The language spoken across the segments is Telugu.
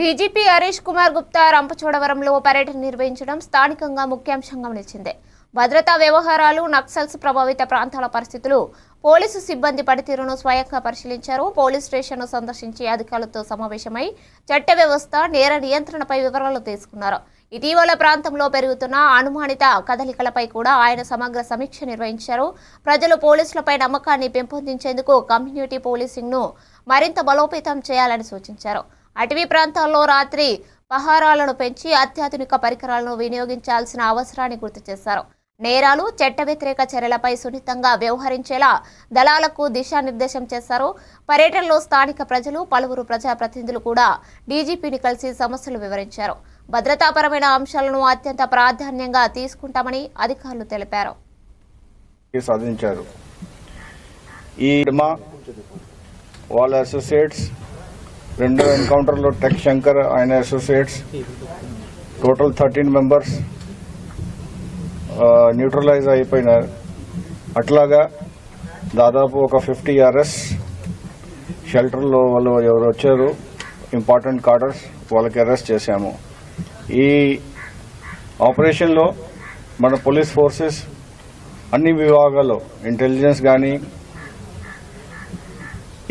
డీజీపీ హరీష్ కుమార్ గుప్తా రంపచోడవరంలో పర్యటన నిర్వహించడం స్థానికంగా ముఖ్యాంశంగా నిలిచింది. భద్రతా వ్యవహారాలు నక్సల్స్ ప్రభావిత ప్రాంతాల పరిస్థితులు పోలీసు సిబ్బంది పనితీరును స్వయంగా పరిశీలించారు. పోలీస్ స్టేషన్ను సందర్శించి అధికారులతో సమావేశమై చట్ట వ్యవస్థ నేర నియంత్రణపై వివరాలు తీసుకున్నారు. ఇటీవల ప్రాంతంలో పెరుగుతున్న అనుమానిత కదలికలపై కూడా ఆయన సమగ్ర సమీక్ష నిర్వహించారు. ప్రజలు పోలీసులపై నమ్మకాన్ని పెంపొందించేందుకు కమ్యూనిటీ పోలీసింగ్ను మరింత బలోపేతం చేయాలని సూచించారు. అటవీ ప్రాంతాల్లో రాత్రి పహారాలను పెంచి అత్యాధునిక పరికరాలను వినియోగించాల్సిన అవసరాన్ని గుర్తు చేశారు. నేరాలు చట్ట వ్యతిరేక చర్యలపై సున్నితంగా వ్యవహరించేలా దళాలకు దిశానిర్దేశం చేశారు. పర్యటనలో స్థానిక ప్రజలు పలువురు ప్రజాప్రతినిధులు కూడా డీజీపీని కలిసి సమస్యలు వివరించారు. భద్రతాపరమైన అంశాలను అత్యంత ప్రాధాన్యంగా తీసుకుంటామని అధికారులు తెలిపారు. సాధించారు. ఈ వాళ్ళ అసోసియేట్స్ రెండో ఎన్కౌంటర్లో టెక్ శంకర్ ఆయన associates total thirteen members neutralize అయిపోయినారు. అట్లాగా దాదాపు ఒక ఫిఫ్టీ ఆర్ఎస్ షెల్టర్లో వాళ్ళు ఎవరు వచ్చారు ఇంపార్టెంట్ కార్డర్స్ వాళ్ళకి అరెస్ట్ చేశాము. ఈ ఆపరేషన్లో మన పోలీస్ ఫోర్సెస్ అన్ని విభాగాల్లో ఇంటెలిజెన్స్ కానీ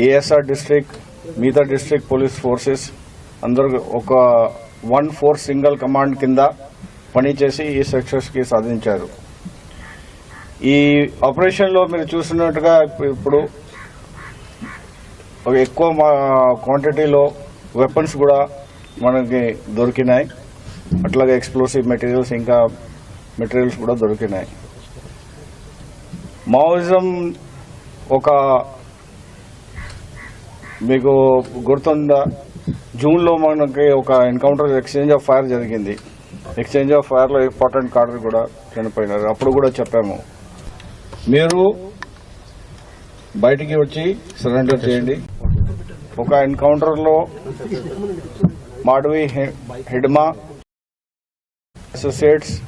ఏఎస్ఆర్ డిస్ట్రిక్ట్ మిగతా డిస్ట్రిక్ట్ పోలీస్ ఫోర్సెస్ అందరూ ఒక వన్ ఫోర్ సింగిల్ కమాండ్ కింద పనిచేసి ఈ సక్సెస్కి సాధించారు. ఈ ఆపరేషన్లో మీరు చూసినట్టుగా ఇప్పుడు ఎక్కువ క్వాంటిటీలో వెపన్స్ కూడా మనకి దొరికినాయి. అట్లాగే ఎక్స్ప్లోసివ్ మెటీరియల్స్ ఇంకా మెటీరియల్స్ కూడా దొరికినాయి. మావోయిజం ఒక మీకు గుర్తుందా? జూన్లో మనకి ఒక ఎన్కౌంటర్ ఎక్స్చేంజ్ ఆఫ్ ఫైర్ జరిగింది. ఎక్స్చేంజ్ ఆఫ్ ఫైర్లో ఇంపార్టెంట్ కార్డర్ కూడా చనిపోయినారు. అప్పుడు కూడా చెప్పాము. మీరు బయటికి వచ్చి సరెండర్ చేయండి. ఒక ఎన్కౌంటర్లో మాడవి హె- హెడ్మా అసోసియేట్స్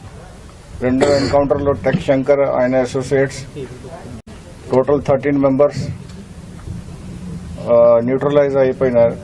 రెండో ఎన్కౌంటర్లో టెక్ శంకర్ ఆయన associates total thirteen members. Neutralize అయిపోయినారు.